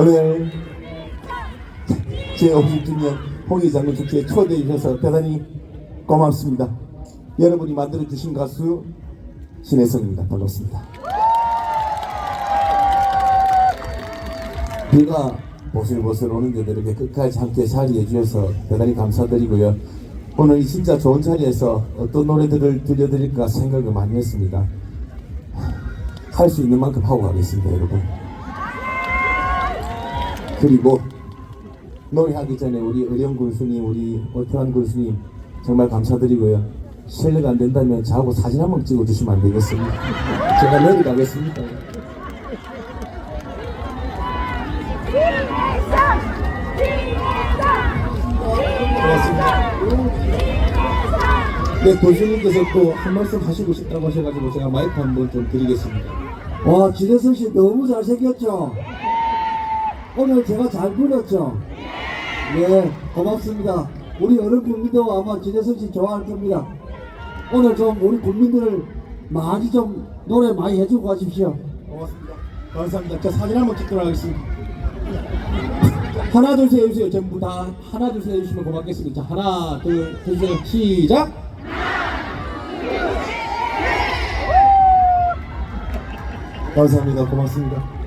오늘 제50주년 홍의장군 축제에 초대해 주셔서 대단히 고맙습니다. 여러분이 만들어 주신 가수 신혜성입니다. 반갑습니다. 비가 보슬보슬 오는데도 이렇게 끝까지 함께 자리해 주셔서 대단히 감사드리고요. 오늘 이 진짜 좋은 자리에서 어떤 노래들을 들려드릴까 생각을 많이 했습니다. 할 수 있는 만큼 하고 가겠습니다, 여러분. 그리고 노래하기 전에 우리 의령 군수님, 우리 오태환 군수님 정말 감사드리고요. 실례가 안 된다면 저하고 사진 한 번 찍어주시면 안 되겠습니까? 제가 내려가겠습니다. 네, 교수님께서 또 한 말씀 하시고 싶다고 하셔가지고 제가 마이크 한 번 좀 드리겠습니다. 와, 지대성 씨 너무 잘생겼죠? 오늘 제가 잘 불렀죠? 네, 고맙습니다. 우리 어른 국민도 아마 지대성 씨 좋아할 겁니다. 오늘 좀 우리 국민들을 많이 좀 노래 많이 해주고 가십시오. 고맙습니다. 감사합니다. 저 사진 한번 찍도록 하겠습니다. 하나, 둘, 셋 해주세요. 전부 다 하나, 둘, 셋 해주시면 고맙겠습니다. 자, 하나, 둘, 셋 해주세요. 시작! 감사합니다. 고맙습니다.